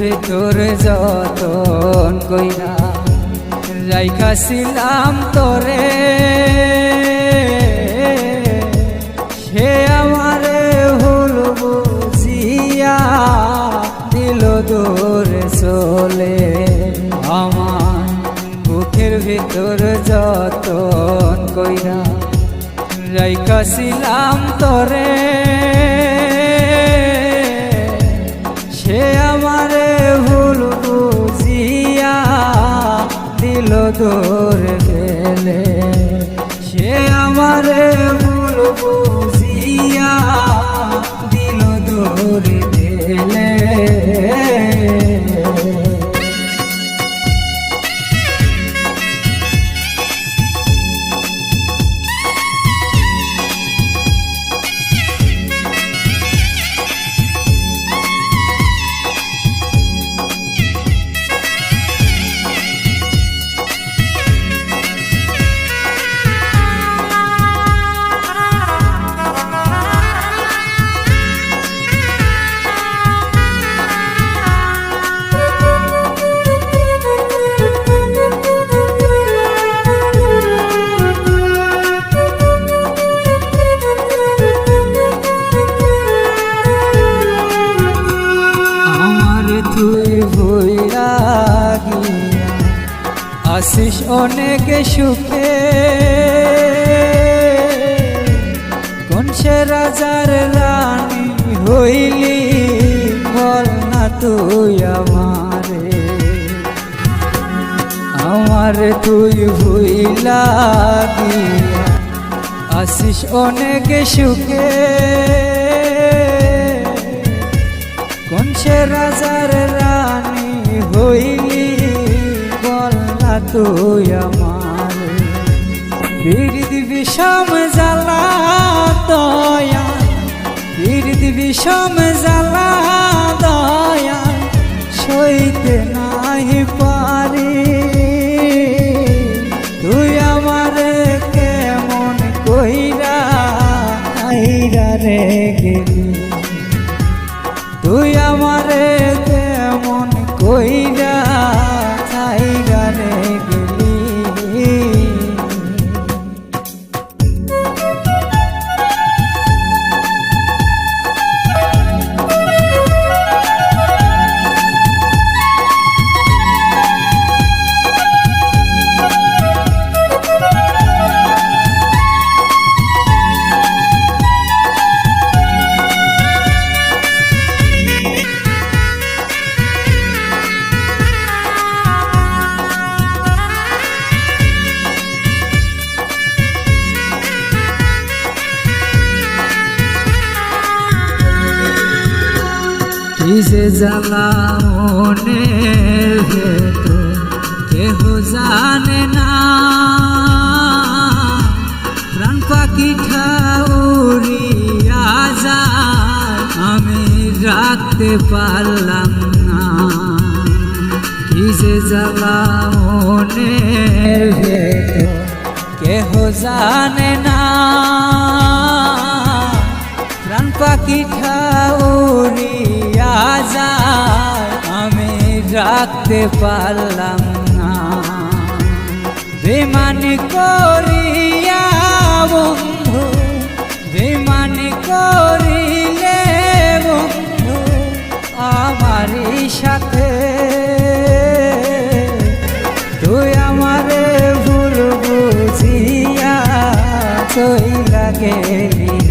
ভিতরে যতন কইরা রাইখাছিলাম তোরে। সে আমারে ভুল বুঝিয়া দিল দূরে চলে। আমার বুকের ভিতর যতন কইরা রাইখাছিলাম তোরে। দিল ভুইয়া গিয়া আসিস অনেক সুখে। কোন সে রাজার রানী হইলি বল না তুই আমারে। আমার তুই ভুইলা গিয়া আসিস অনেক সুখে। কোন সে রাজার বিষম জ্বালা কিসে জ্বালা মনের ভেতর, কেহ জানে না। প্রাণ পাখি ঠাউরিয়া যায়, আমি রাখতে পারলাম না। কিসে জ্বালা মনের ভেতর, কেহ জানে না। প্রাণ পাখি রাখতে পারলাম না। বেমান করিয়া বন্ধু বেমান করিলে বন্ধু, আমারই সাথে। তুই আমারে ভুল বুঝিয়া রে বন্ধু